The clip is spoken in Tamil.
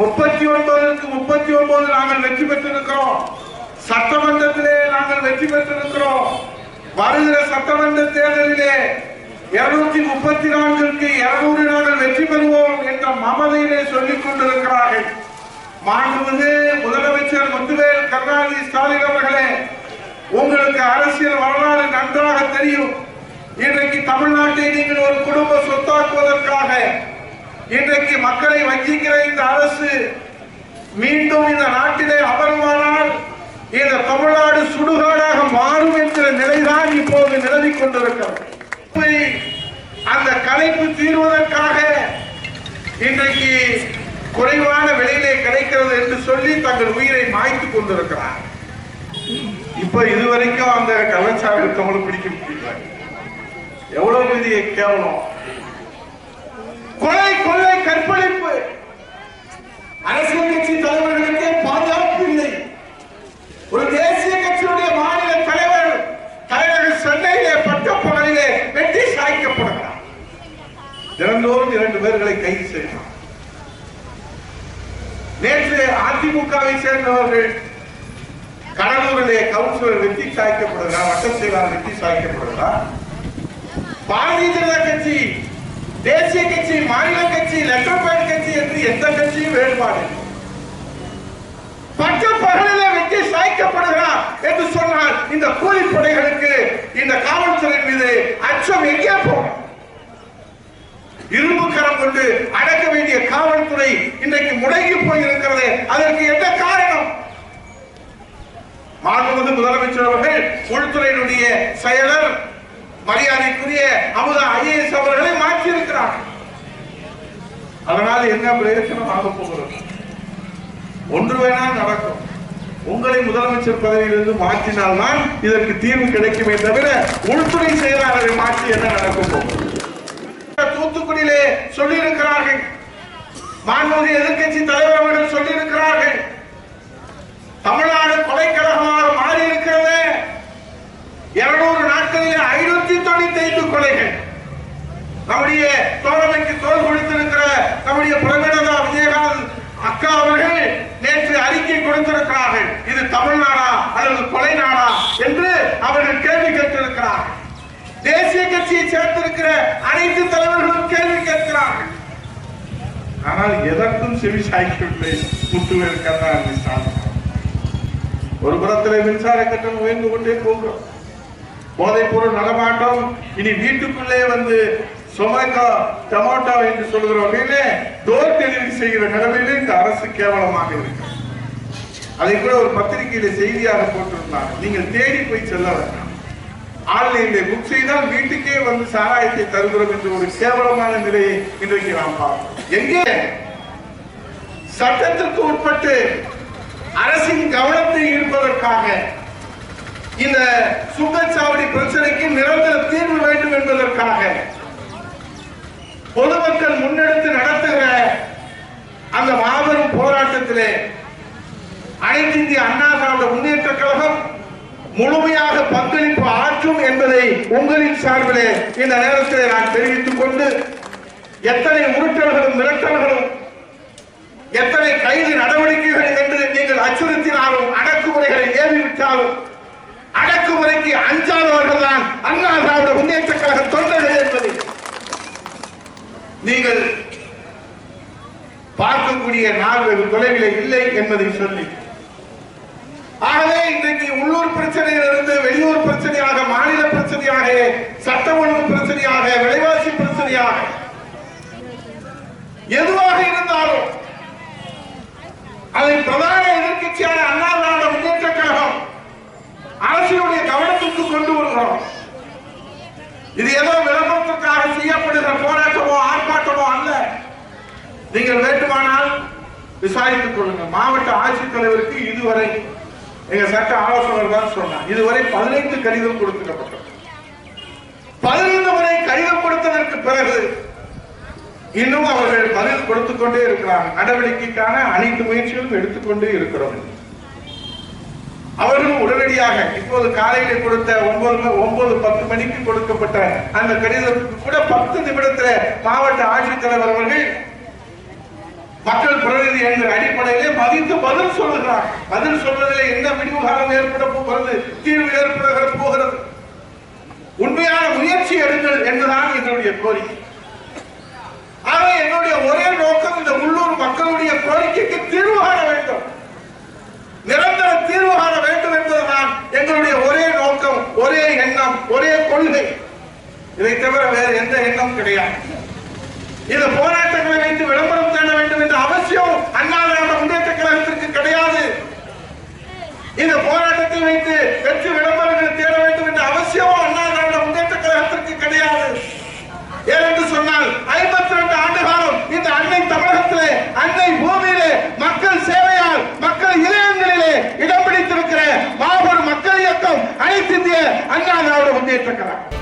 முப்பத்தி ஒன்பதுக்கு முப்பத்தி ஒன்பது நாங்கள் வெற்றி பெற்றிருக்கிறோம். சட்டமன்றத்திலே நாங்கள் வெற்றி பெற்றிருக்கிறோம். வருகிற சட்டமன்ற தேர்தலிலே இருநூத்தி முப்பத்தி நான்கிற்கு இருநூறு நாங்கள் வெற்றி பெறுவோம் என்ற மமதையிலே சொல்லிக் கொண்டிருக்கிறார்கள். மாண்புமிகு முதலமைச்சர் முத்துவேல் கருணாநிதி ஸ்டாலின் அவர்களே உங்களுக்கு அரசியல் வரலாறு நன்றாக தெரியும். இன்றைக்கு தமிழ்நாட்டை நீங்கள் ஒரு குடும்ப சொத்தாக்குவதற்காக இன்றைக்கு மக்களை வஞ்சிக்கிற இந்த அரசு மீண்டும் இந்த நாட்டிலே அமருமானால் இந்த தமிழ்நாடு சுடுகாடாக மாறும் என்கிற நிலைதான் இப்போது நிலவி கொண்டிருக்கிறது. அந்த கலைப்பு தீர்வதற்காக இன்றைக்கு குறைவான விலையிலே கிடைக்கிறது என்று சொல்லி தங்கள் உயிரை மாய்த்து கொண்டிருக்கிறார். இப்ப இதுவரைக்கும் அந்த கலாச்சாரம் இருக்கவங்களும் பிடிக்க முடியல எவ்வளவு பெரிய கேவலம்? கொலை கொள்ளை கற்பழிப்பு. அரசியல் கட்சி தலைவர்களுக்கே பாதுகாப்பு இல்லை. ஒரு தேசிய கட்சியுடைய மாநில தலைவர் தலைவர்கள் சென்னையிலே பட்டப்பகலிலே வெட்டி சாய்க்கப்படுகிறார் தினந்தோறும் இரண்டு பேர்களை கைது செய்யலாம். நேற்று அதிமுகவை சேர்ந்தவர்கள் கடலூரிலே கவுன்சிலர் வெற்றி சாய்க்கப்படுகிறார் வட்ட செயலாளர் வெற்றி சாய்க்கப்படுகிறார் பாரதிய ஜனதா கட்சி தேசிய கட்சி மாநில கட்சி லெட்டர் பேட் கட்சி என்று எந்த கட்சியும் வேறுபாடு. இல்லை. பட்ட பகலிலே வெட்டி சாய்க்கப்படுகிறார் என்று சொன்னால் இந்த கூலிப்படைகளுக்கு இந்த காவல்துறை மீது அச்சம் எங்கே போகும்? இரும்பு கரம் கொண்டு அடக்க வேண்டிய காவல்துறை இன்றைக்கு முடங்கி போயிருக்கிறது. அதற்கு என்ன காரணம்? மாண்புமிகு முதலமைச்சர் அவர்கள் உள்துறையினுடைய செயலர் மரியாதைக்குரிய அமுதா ஐஏஎஸ் அவர்களை மாற்றி இருக்கிறார் அதனால் என்ன பிரயோஜனம் ஆக போகிறது? ஒன்று வேணால் நடக்கும். உங்களை முதலமைச்சர் பதவியிலிருந்து மாற்றினால்தான் இதற்கு தீர்வு கிடைக்குமே தவிர உள்துறை செயலாளரை மாற்றி என்ன நடக்கும் தூத்துக்குடியிலே சொல்லியிருக்கிறார்கள். மாண்புமிகு எதிர்கட்சி தலைவர் அவர்கள் சொல்லியிருக்கிறார்கள். தமிழ்நாடு நம்முடைய தோழமைக்கு தோல் கொடுத்திருக்கிற நம்முடைய பிரகடதா விஜயகாந்த் அக்கா அவர்கள் நேற்று அறிக்கை கொடுத்திருக்கிறார்கள். இது தமிழ்நாடா அல்லது கொலை நாடா என்று அவர்கள் கேள்வி கேட்டிருக்கிறார்கள். தேசிய கட்சியை சேர்த்திருக்கிற அனைத்து தலைவர்களும் கேள்வி கேட்கிறார்கள். ஆனால் எதற்கும் செவி சாய்க்கவில்லை. முத்துவேல் கருணாநிதி ஸ்டாலின் ஒரு புறத்தில் மின்சார கட்டணம் உயர்ந்து கொண்டே போகிறோம். போதைப் பொருள் நடமாட்டம் இனி வீட்டுக்குள்ளே வந்து சொமேட்டோ டொமேட்டோ என்று சொல்கிற வகையிலே டோர் டெலிவரி செய்கிற நிலைமையிலே இந்த அரசு கேவலமாக இருக்கு அதை கூட ஒரு பத்திரிகையில செய்தியாக போட்டிருந்தாங்க. நீங்கள் தேடி போய் செல்ல வேண்டாம். ஆன்லைனில் புக் செய்தால் வீட்டுக்கே வந்து சாராயத்தை தருகிறோம் என்று ஒரு கேவலமான நிலையை இன்றைக்கு நாம் பார்க்கிறோம். எங்கே? சட்டத்திற்கு உட்பட்டு அரசின் கவனத்தை ஈர்ப்பதற்காக இந்த சுங்கச்சாவடி பிரச்சனைக்கு நிரந்தர தீர்வு வேண்டும் என்பதற்காக பொதுமக்கள் முன்னெடுத்து நடத்துகிற அந்த மாபெரும் போராட்டத்திலே அனைத்து இந்திய அண்ணா திராவிட முன்னேற்ற கழகம் முழுமையாக பங்களிப்பு ஆற்றும் என்பதை உங்களின் சார்பிலே இந்த நேரத்திலே நான் தெரிவித்துக் கொண்டு எத்தனை உருட்டல்களும் மிரட்டல்களும் எத்தனை கைது நடவடிக்கைகள் என்று நீங்கள் அச்சுறுத்தினாலும் அடக்குமுறைகளை ஏவிவிட்டாலும் அடக்குமுறைக்கு அஞ்சாதவர்கள் தான் அண்ணா திராவிட முன்னேற்ற கழக தொண்டர்கள் நீங்கள் பார்க்கக்கூடிய நாள் வெகு இல்லை என்பதை சொல்லி. ஆகவே இன்றைக்கு உள்ளூர் பிரச்சனையிலிருந்து வெளியூர் பிரச்சனையாக மாநில பிரச்சனையாக சட்ட ஒழுங்கு பிரச்சனையாக விலைவாசி பிரச்சனையாக எதுவாக இருந்தாலும் அதை பிரதான எதிர்க்கட்சியான அண்ணா திராவிட முன்னேற்ற விசாரித்துக் கொள்ளுங்க மாவட்ட ஆட்சித்தலைவருக்கு இதுவரை எங்க சட்ட ஆலோசகர் தான் சொன்னார். இதுவரை பதினைந்து கடிதம் கொடுத்துக்கப்பட்டது பதினைந்து முறை கடிதம் கொடுத்ததற்கு பிறகு இன்னும் அவர்கள் பதில் கொடுத்துக் கொண்டே இருக்கிறார் நடவடிக்கைக்கான அனைத்து முயற்சிகளும் எடுத்துக்கொண்டே இருக்கிறோம். அவர்களும் உடனடியாக இப்போது காலையில கொடுத்த ஒன்பது ஒன்பது பத்து மணிக்கு கொடுக்கப்பட்ட அந்த கடிதத்துக்கு கூட பத்து நிமிடத்துல மாவட்ட ஆட்சித்தலைவர் அவர்கள் மக்கள் பிரதிநிதி என்கிற அடிப்படையிலே மதித்து பதில் சொல்லுகிறார். பதில் சொல்வதிலே என்ன விடிவு ஏற்பட போகிறது தீர்வு ஏற்பட போகிறது. உண்மையான முயற்சி எடுங்கள் என்றுதான் எங்களுடைய கோரிக்கை. ஆக என்னுடைய ஒரே நோக்கம் இந்த உள்ளூர் மக்களுடைய கோரிக்கைக்கு தீர்வு காண வேண்டும். நிரந்தர தீர்வு காண வேண்டும் என்பதுதான் எங்களுடைய ஒரே நோக்கம் ஒரே எண்ணம் ஒரே கொள்கை. இதை தவிர வேறு எந்த எண்ணம் கிடையாது. இது போல வைத்து விளம்பரம் தேட வேண்டும் என்ற அவசியம் அண்ணா திராவிட முன்னேற்ற கழகத்திற்கு கிடையாது. இந்த போராட்டத்தை வைத்து வெற்றி விளம்பரங்கள் தேட வேண்டும் என்ற அவசியமும் அண்ணா திராவிட முன்னேற்ற கழகத்திற்கு கிடையாது. ஏனென்று சொன்னால் ஐம்பத்தி ரெண்டு ஆண்டு காலம் இந்த அன்னை தமிழகத்திலே அன்னை பூமியிலே மக்கள் சேவையால் மக்கள் இதயங்களிலே இடம் பிடித்திருக்கிற மாபெரும் மக்கள் இயக்கம் அனைத்து இந்திய அண்ணா திராவிட முன்னேற்ற கழகம்.